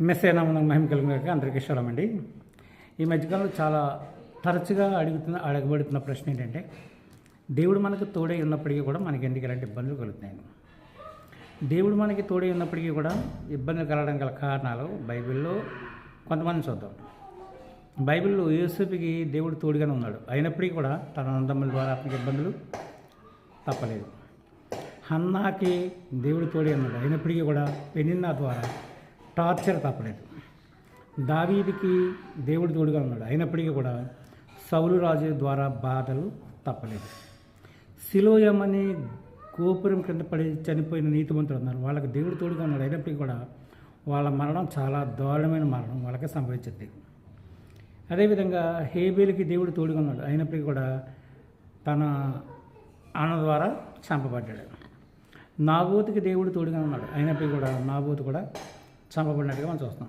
Mess అయినా మహిమ కలిగిన అందరికీ ఇష్టం అండి. ఈ మధ్యకాలంలో చాలా తరచుగా అడుగుతున్న అడగబడుతున్న ప్రశ్న ఏంటంటే దేవుడు మనకు తోడై ఉన్నప్పటికీ కూడా మనకి ఎందుకు ఇలాంటి ఇబ్బందులు కలుగుతున్నాయి? దేవుడు మనకి తోడై ఉన్నప్పటికీ కూడా ఇబ్బందులు కలగడం గల కారణాలు బైబిల్లో కొంతమంది చూద్దాం. బైబిల్లో యూసుఫ్కి దేవుడు తోడుగానే ఉన్నాడు. అయినప్పటికీ కూడా తన అన్నదమ్ముల ద్వారా అతనికి ఇబ్బందులు తప్పలేదు. హన్నాకి దేవుడు తోడే ఉన్నాడు. అయినప్పటికీ కూడా పెనిన్నా ద్వారా టార్చర్ తప్పలేదు. దావీదికి దేవుడు తోడుగా ఉన్నాడు. అయినప్పటికీ కూడా సౌలు రాజు ద్వారా బాధలు తప్పలేదు. శిలోయమని గోపురం కింద పడి చనిపోయిన నీతిమంతులు ఉన్నారు. వాళ్ళకి దేవుడు తోడుగా ఉన్నాడు. అయినప్పటికీ కూడా వాళ్ళ మరణం చాలా దారుణమైన మరణం వాళ్ళకి సంభవించింది. అదేవిధంగా హేబేలికి దేవుడు తోడుగా ఉన్నాడు. అయినప్పటికీ కూడా తన అన్న ద్వారా చంపబడ్డాడు. నాబోతుకి దేవుడు తోడుగా ఉన్నాడు. అయినప్పటికీ కూడా నాబోతు కూడా చంపబడినట్టుగా మనం చూస్తాం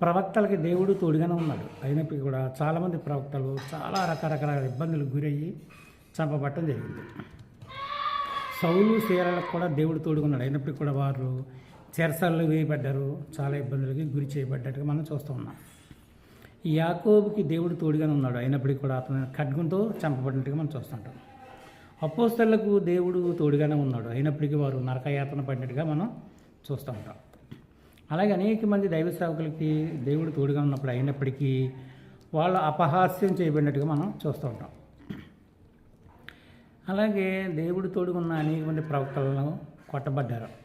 ప్రవక్తలకి దేవుడు తోడుగానే ఉన్నాడు. అయినప్పటికీ కూడా చాలామంది ప్రవక్తలు చాలా రకరకాల ఇబ్బందులకు గురయ్యి చంపబట్టడం జరిగింది. సౌలు సీరాలకు కూడా దేవుడు తోడుగా ఉన్నాడు అయినప్పటికీ కూడా వారు చెరసల్లో వేయబడ్డారు. చాలా ఇబ్బందులకి గురి చేయబడ్డట్టుగా మనం చూస్తూ ఉన్నాం. యాకోబుకి దేవుడు తోడుగానే ఉన్నాడు. అయినప్పటికీ కూడా అతను ఖడ్గంతో చంపబడినట్టుగా మనం చూస్తుంటాం. అపోస్తలకు దేవుడు తోడుగానే ఉన్నాడు. అయినప్పటికీ వారు నరకయాతన పడినట్టుగా మనం చూస్తూ ఉంటాం. అలాగే అనేక మంది దైవ సేవకులకి దేవుడు తోడుగా ఉన్నప్పుడు అయినప్పటికీ వాళ్ళు అపహాస్యం చేయబడినట్టుగా మనం చూస్తూ ఉంటాం. అలాగే దేవుడు తోడుగా ఉన్న అనేక మంది ప్రవక్తలను కొట్టబడ్డారు.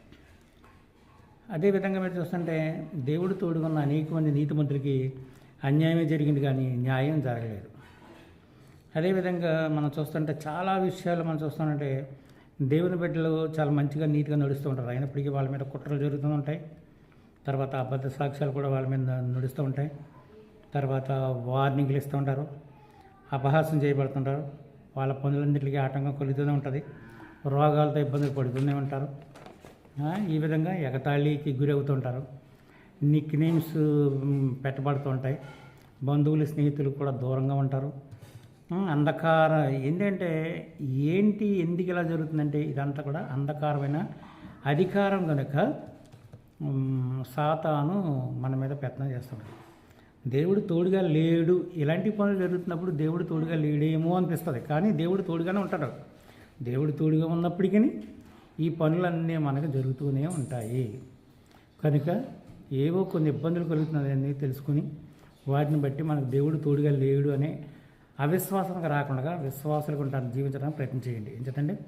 అదేవిధంగా మీరు చూస్తుంటే దేవుడు తోడుగా ఉన్న అనేక మంది నీతిమంతులకి అన్యాయమే జరిగింది కానీ న్యాయం జరగలేదు. అదేవిధంగా మనం చూస్తుంటే చాలా విషయాలు మనం చూస్తుంటే దేవుని బిడ్డలు చాలా మంచిగా నీట్గా నడుస్తూ ఉంటారు. అయినప్పటికీ వాళ్ళ మీద కుట్రలు జరుగుతూ ఉంటాయి. తర్వాత అబద్ధ సాక్ష్యాలు కూడా వాళ్ళ మీద నడుస్తూ ఉంటాయి. తర్వాత వార్నింగ్లు ఇస్తూ ఉంటారు. అపహాసం చేయబడుతుంటారు. వాళ్ళ పనులన్నింటికి ఆటంకం కలుగుతూనే ఉంటుంది. రోగాలతో ఇబ్బందులు పడుతూనే ఉంటారు. ఈ విధంగా ఎగతాళికి గురి అవుతుంటారు నిక్ నేమ్స్ పెట్టబడుతూ ఉంటాయి. బంధువులు స్నేహితులు కూడా దూరంగా ఉంటారు. అంధకారం అంధకార ఏంటంటే ఏంటి ఎందుకు ఇలా జరుగుతుందంటే ఇదంతా కూడా అంధకారమైన అధికారం కనుక సాతాను మన మీద పెత్తనం చేస్తాడు. దేవుడు తోడుగా లేడు. ఇలాంటి పనులు జరుగుతున్నప్పుడు దేవుడు తోడుగా లేడేమో అనిపిస్తుంది. కానీ దేవుడు తోడుగానే ఉంటాడు దేవుడు తోడుగా ఉన్నప్పటికీ ఈ పనులన్నీ మనకు జరుగుతూనే ఉంటాయి. కనుక ఏవో కొన్ని ఇబ్బందులు కలుగుతున్నాయని తెలుసుకుని వాటిని బట్టి మనకు దేవుడు తోడుగా లేడు అనే అవిశ్వాసానికి రాకుండా విశ్వాసాలకు ఉంటాను జీవించడానికి ప్రయత్నం చేయండి. ఎందుకంటే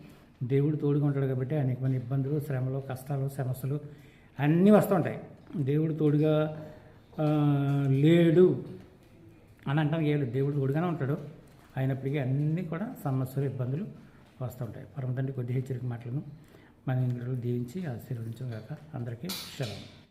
దేవుడు తోడుగా ఉంటాడు కాబట్టి అనేకమైన ఇబ్బందులు శ్రమలు కష్టాలు సమస్యలు అన్నీ వస్తుంటాయి దేవుడు తోడుగా లేడు అని అంటాం. ఏడు దేవుడు తోడుగానే ఉంటాడు. అయినప్పటికీ అన్నీ కూడా సమస్యలు ఇబ్బందులు వస్తుంటాయి పరమ తండ్రి కొద్ది హెచ్చరిక మాటలను మన ఇంద్రులు దీవించి ఆశీర్వదించగాక అందరికీ సెలవు